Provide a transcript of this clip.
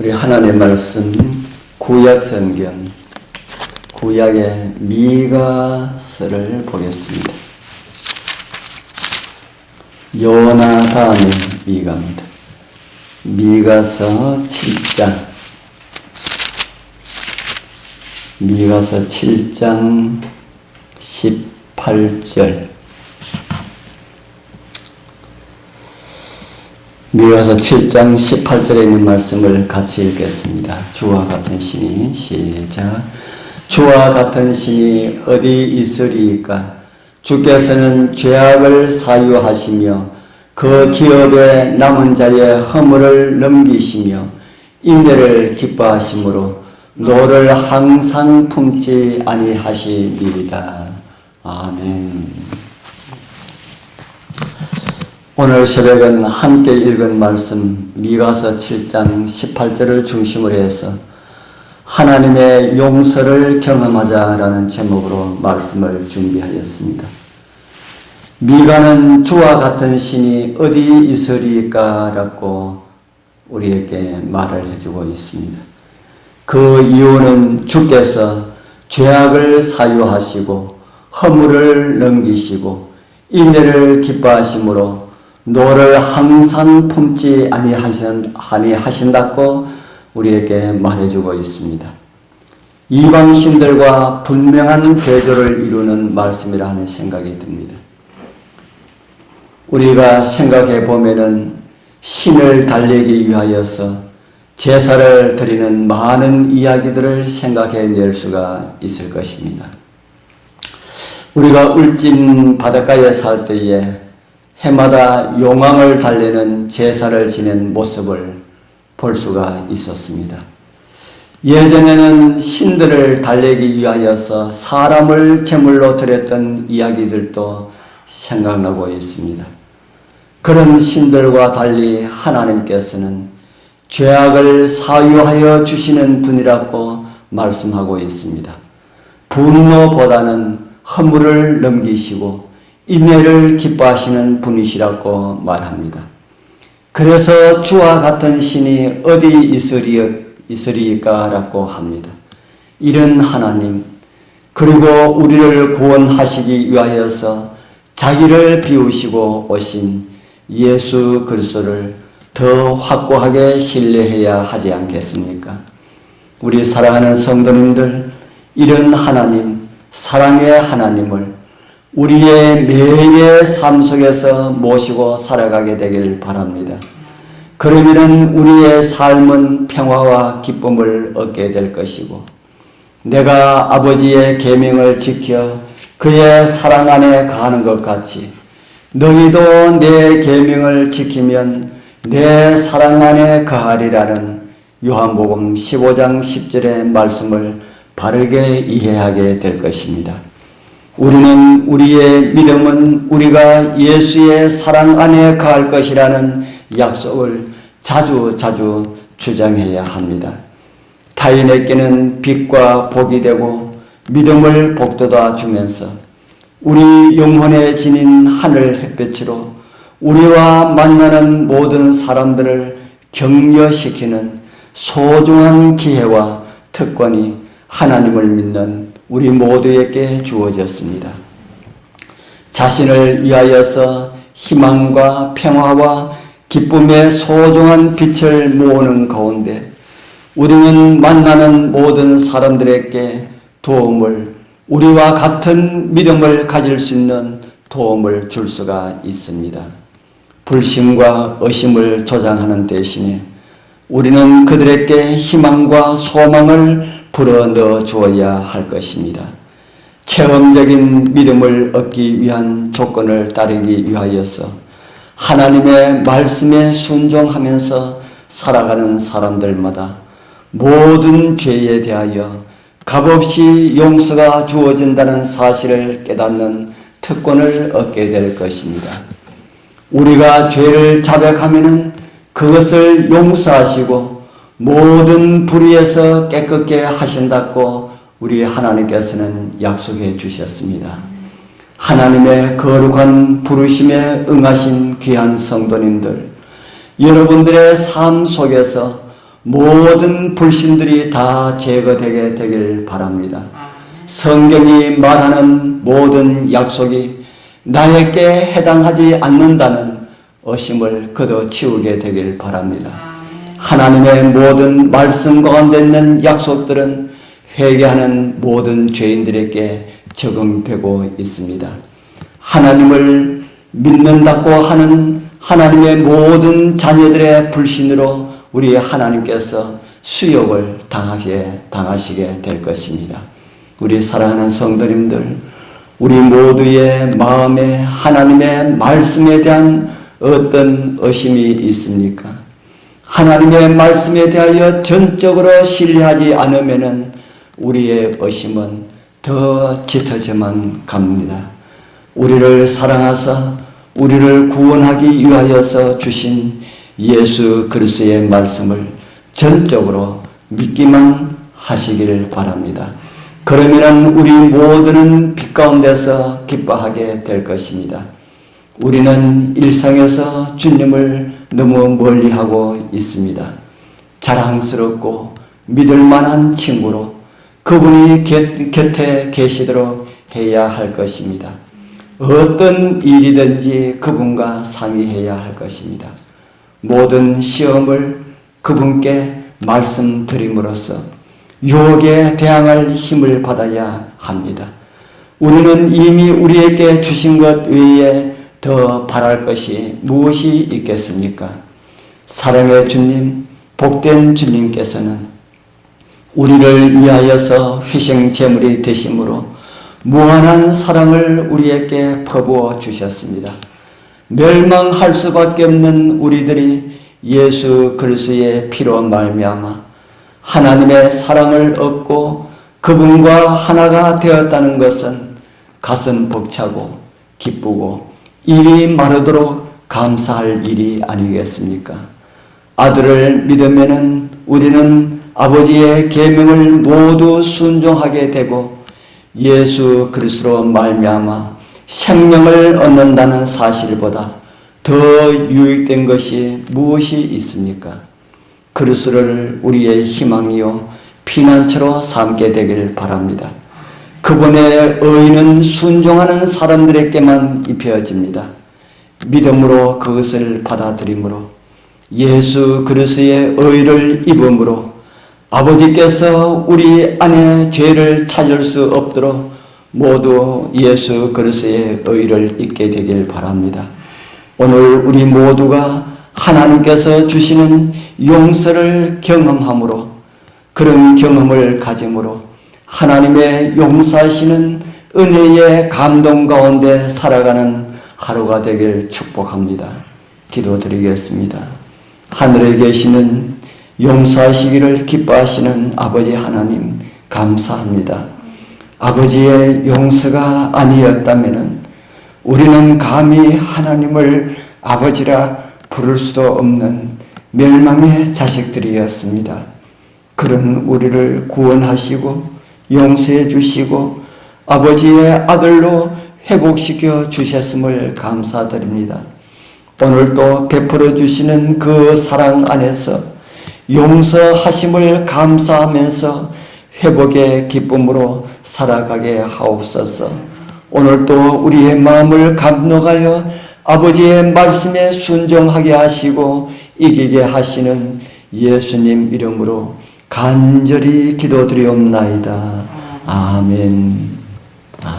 우리 하나님의 말씀 구약 성경 구약의 미가서를 보겠습니다. 요나단의 미가입니다. 미가서 7장 미가서 7장 18절 미가서 7장 18절에 있는 말씀을 같이 읽겠습니다. 주와 같은 신이 시작. 주와 같은 신이 어디 있으리까? 주께서는 죄악을 사유하시며 그 기업에 남은 자의 허물을 넘기시며 인내를 기뻐하심으로 노를 항상 품지 아니하시리이다. 아멘. 오늘 새벽은 함께 읽은 말씀 미가서 7장 18절을 중심으로 해서 하나님의 용서를 경험하자라는 제목으로 말씀을 준비하였습니다. 미가는 주와 같은 신이 어디 있으리까라고 우리에게 말을 해주고 있습니다. 그 이유는 주께서 죄악을 사유하시고 허물을 넘기시고 인내를 기뻐하심으로 노를 항상 품지 아니하신다고 우리에게 말해주고 있습니다. 이방 신들과 분명한 대조를 이루는 말씀이라 하는 생각이 듭니다. 우리가 생각해 보면은 신을 달래기 위하여서 제사를 드리는 많은 이야기들을 생각해 낼 수가 있을 것입니다. 우리가 울진 바닷가에 살 때에 해마다 용왕을 달래는 제사를 지낸 모습을 볼 수가 있었습니다. 예전에는 신들을 달래기 위하여서 사람을 제물로 드렸던 이야기들도 생각나고 있습니다. 그런 신들과 달리 하나님께서는 죄악을 사유하여 주시는 분이라고 말씀하고 있습니다. 분노보다는 허물을 넘기시고 인내를 기뻐하시는 분이시라고 말합니다. 그래서 주와 같은 신이 어디 있으리, 있으리까라고 합니다. 이런 하나님, 그리고 우리를 구원하시기 위하여서 자기를 비우시고 오신 예수 그리스도를 더 확고하게 신뢰해야 하지 않겠습니까? 우리 사랑하는 성도님들, 이런 하나님, 사랑의 하나님을 우리의 매일의 삶 속에서 모시고 살아가게 되길 바랍니다. 그러면 우리의 삶은 평화와 기쁨을 얻게 될 것이고 내가 아버지의 계명을 지켜 그의 사랑 안에 가는 것 같이 너희도 내 계명을 지키면 내 사랑 안에 거하리라는 요한복음 15장 10절의 말씀을 바르게 이해하게 될 것입니다. 우리는 우리의 믿음은 우리가 예수의 사랑 안에 가할 것이라는 약속을 자주 자주 주장해야 합니다. 타인에게는 빛과 복이 되고 믿음을 복돋아 주면서 우리 영혼의 지닌 하늘 햇볕으로 우리와 만나는 모든 사람들을 격려시키는 소중한 기회와 특권이 하나님을 믿는 우리 모두에게 주어졌습니다. 자신을 위하여서 희망과 평화와 기쁨의 소중한 빛을 모으는 가운데 우리는 만나는 모든 사람들에게 도움을 우리와 같은 믿음을 가질 수 있는 도움을 줄 수가 있습니다. 불신과 의심을 조장하는 대신에 우리는 그들에게 희망과 소망을 불어 넣어 주어야 할 것입니다. 체험적인 믿음을 얻기 위한 조건을 따르기 위하여서 하나님의 말씀에 순종하면서 살아가는 사람들마다 모든 죄에 대하여 값없이 용서가 주어진다는 사실을 깨닫는 특권을 얻게 될 것입니다. 우리가 죄를 자백하면 그것을 용서하시고 모든 불의에서 깨끗게 하신다고 우리 하나님께서는 약속해 주셨습니다. 하나님의 거룩한 부르심에 응하신 귀한 성도님들, 여러분들의 삶 속에서 모든 불신들이 다 제거되게 되길 바랍니다. 성경이 말하는 모든 약속이 나에게 해당하지 않는다는 의심을 걷어치우게 되길 바랍니다. 하나님의 모든 말씀 가운데 있는 약속들은 회개하는 모든 죄인들에게 적용되고 있습니다. 하나님을 믿는다고 하는 하나님의 모든 자녀들의 불신으로 우리 하나님께서 수욕을 당하게, 당하시게 될 것입니다. 우리 사랑하는 성도님들, 우리 모두의 마음에 하나님의 말씀에 대한 어떤 의심이 있습니까? 하나님의 말씀에 대하여 전적으로 신뢰하지 않으면은 우리의 의심은 더 짙어져만 갑니다. 우리를 사랑하사 우리를 구원하기 위하여서 주신 예수 그리스도의 말씀을 전적으로 믿기만 하시길 바랍니다. 그러면 우리 모두는 빛 가운데서 기뻐하게 될 것입니다. 우리는 일상에서 주님을 너무 멀리하고 있습니다. 자랑스럽고 믿을 만한 친구로 그분이 곁, 곁에 계시도록 해야 할 것입니다. 어떤 일이든지 그분과 상의해야 할 것입니다. 모든 시험을 그분께 말씀드림으로써 유혹에 대항할 힘을 받아야 합니다. 우리는 이미 우리에게 주신 것 외에 더 바랄 것이 무엇이 있겠습니까? 사랑의 주님, 복된 주님께서는 우리를 위하여서 희생 제물이 되심으로 무한한 사랑을 우리에게 퍼부어 주셨습니다. 멸망할 수밖에 없는 우리들이 예수 그리스도의 피로 말미암아 하나님의 사랑을 얻고 그분과 하나가 되었다는 것은 가슴 벅차고 기쁘고 입이 마르도록 감사할 일이 아니겠습니까? 아들을 믿으면은 우리는 아버지의 계명을 모두 순종하게 되고 예수 그리스도로 말미암아 생명을 얻는다는 사실보다 더 유익된 것이 무엇이 있습니까? 그리스도를 우리의 희망이요 피난처로 삼게 되길 바랍니다. 그분의 의는 순종하는 사람들에게만 입혀집니다. 믿음으로 그것을 받아들이므로 예수 그리스도의 의를 입음으로 아버지께서 우리 안에 죄를 찾을 수 없도록 모두 예수 그리스도의 의를 입게 되길 바랍니다. 오늘 우리 모두가 하나님께서 주시는 용서를 경험함으로 그런 경험을 가짐으로 하나님의 용서하시는 은혜의 감동 가운데 살아가는 하루가 되길 축복합니다. 기도드리겠습니다. 하늘에 계시는 용서하시기를 기뻐하시는 아버지 하나님 감사합니다. 아버지의 용서가 아니었다면 우리는 감히 하나님을 아버지라 부를 수도 없는 멸망의 자식들이었습니다. 그런 우리를 구원하시고 용서해 주시고 아버지의 아들로 회복시켜 주셨음을 감사드립니다. 오늘도 베풀어 주시는 그 사랑 안에서 용서하심을 감사하면서 회복의 기쁨으로 살아가게 하옵소서. 오늘도 우리의 마음을 감독하여 아버지의 말씀에 순종하게 하시고 이기게 하시는 예수님 이름으로 간절히 기도드리옵나이다. 아멘.